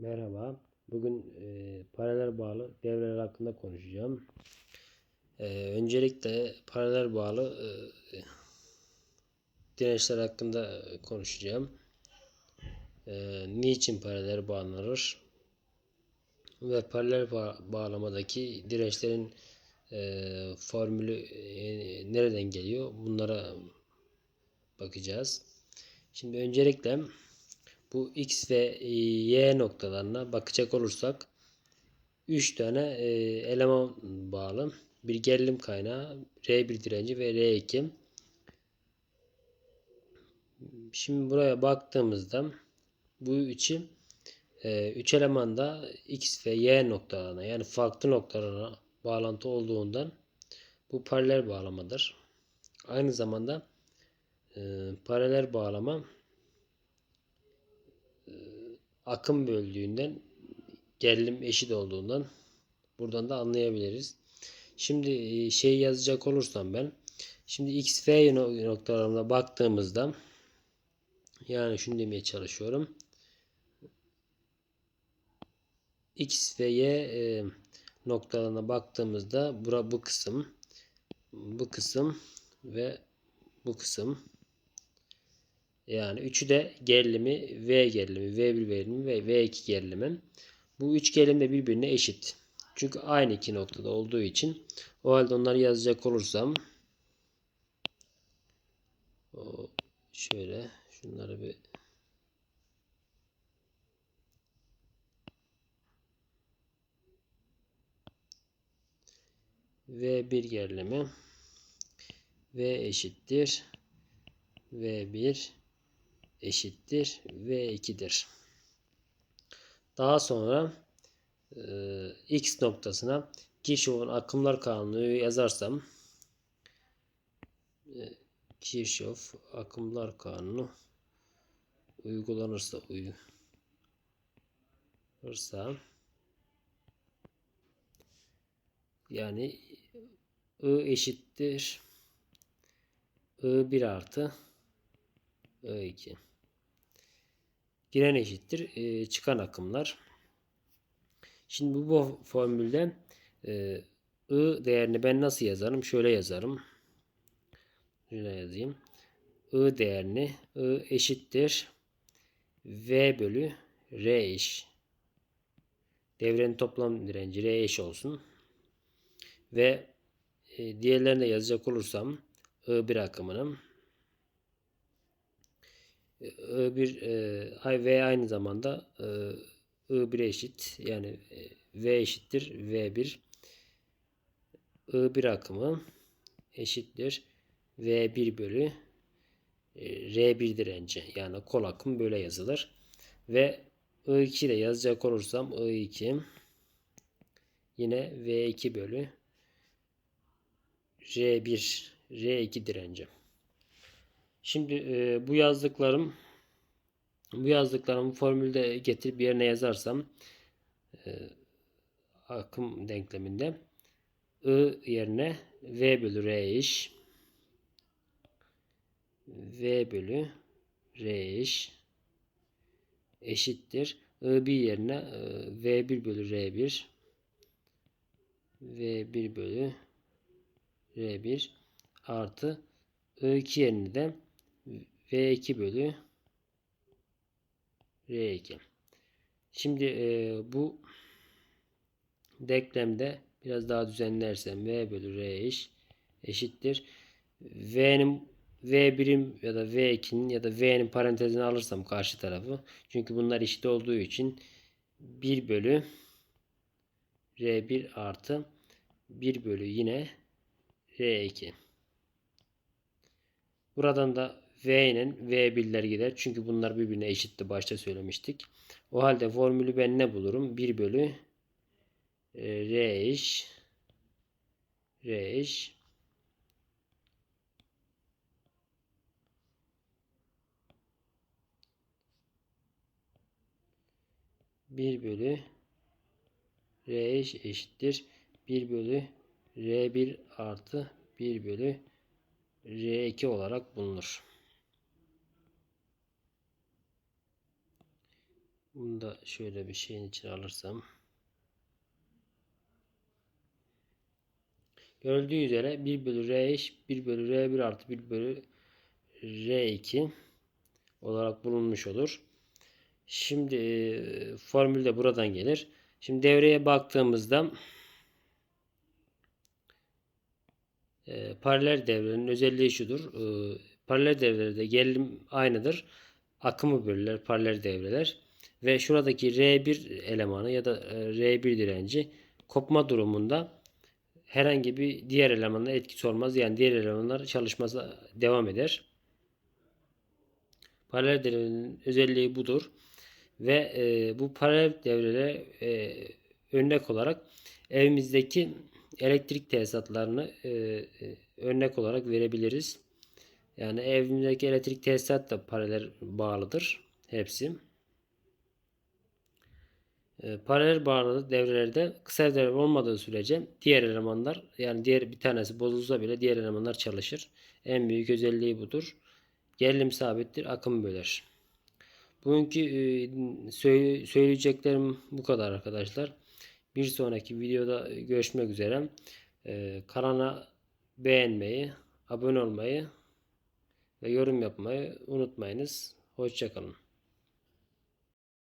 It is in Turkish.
Merhaba. Bugün e, paralel bağlı devreler hakkında konuşacağım. E, öncelikle paralel bağlı e, dirençler hakkında konuşacağım. E, niçin paralel bağlanır? Ve paralel bağ bağlamadaki dirençlerin e, formülü e, nereden geliyor? Bunlara bakacağız. Şimdi öncelikle bu x ve y noktalarına bakacak olursak 3 tane e, eleman bağlı. Bir gerilim kaynağı, R1 direnci ve R2. Şimdi buraya baktığımızda bu üçü 3 elemanda x ve y noktalarına yani farklı noktalara bağlantı olduğundan bu paralel bağlamadır. Aynı zamanda e, paralel bağlama akım böldüğünden gerilim eşit olduğundan buradan da anlayabiliriz. Şimdi e, şey yazacak olursam ben şimdi x y noktalarına baktığımızda yani şunu demeye çalışıyorum. X ve Y e, noktalarına baktığımızda bura bu kısım bu kısım ve bu kısım yani üçü de gerilimi V gerilimi, V1 gerilimi ve V2 gerilimi. Bu üç gerilim de birbirine eşit. Çünkü aynı iki noktada olduğu için o halde onları yazacak olursam şöyle şunları bir V1 gerilimi V eşittir V1 eşittir V2'dir. Daha sonra e, X noktasına Kirchhoff'un akımlar kanunu yazarsam e, Kirchhoff akımlar kanunu uygulanırsa uygulanırsa yani I eşittir I1 artı I2 giren eşittir e, çıkan akımlar. Şimdi bu, bu formülde e, I değerini ben nasıl yazarım? Şöyle yazarım. Şöyle yazayım. I değerini I eşittir V bölü R eş. Devrenin toplam direnci R eş olsun. Ve e, diğerlerine yazacak olursam I1 akımının I1 e, V aynı zamanda e, I1 eşit. Yani e, V eşittir V1 I1 akımı eşittir V1 bölü e, R1 direnci yani kol akım böyle yazılır. Ve I2 ile yazacak olursam I2 yine V2 bölü R1 R2 direnci. Şimdi e, bu yazdıklarım bu yazdıklarımı formülde getirip yerine yazarsam e, akım denkleminde I yerine V bölü R iş V bölü R iş eşittir. I1 yerine e, V1 bölü R1 V1 bölü R1 artı I2 yerine de V2 bölü R2. Şimdi e, bu denklemde biraz daha düzenlersem V bölü R eş, eşittir. V'nin V birim ya da V2'nin ya da V'nin parantezini alırsam karşı tarafı. Çünkü bunlar eşit olduğu için 1 bölü R1 artı 1 bölü yine R2. Buradan da V ile V1'ler gider. Çünkü bunlar birbirine eşitti. Başta söylemiştik. O halde formülü ben ne bulurum? 1 bölü e, R eş R eş 1 bölü R eş eşittir. 1 bölü R1 artı 1 bölü R2 olarak bulunur. Bunu da şöyle bir şeyin içine alırsam. Görüldüğü üzere 1 bölü R eş 1 bölü R1 artı 1 bölü R2 olarak bulunmuş olur. Şimdi e, formül de buradan gelir. Şimdi devreye baktığımızda e, paralel devrenin özelliği şudur. E, paralel devrelerde gerilim aynıdır. Akımı bölürler paralel devreler. Ve şuradaki R1 elemanı ya da e, R1 direnci kopma durumunda herhangi bir diğer elemanla etkisi olmaz. Yani diğer elemanlar çalışmasa devam eder. Paralel devrenin özelliği budur. Ve e, bu paralel devrelere e, örnek olarak evimizdeki elektrik tesisatlarını e, e, örnek olarak verebiliriz. Yani evimizdeki elektrik tesisat da paralel bağlıdır. Hepsi. E, paralel bağlı devrelerde kısa devre olmadığı sürece diğer elemanlar yani diğer bir tanesi bozulsa bile diğer elemanlar çalışır. En büyük özelliği budur. Gerilim sabittir, akım böler. Bugünkü e, söyle- söyleyeceklerim bu kadar arkadaşlar. Bir sonraki videoda görüşmek üzere. E, kanala beğenmeyi, abone olmayı ve yorum yapmayı unutmayınız. Hoşçakalın.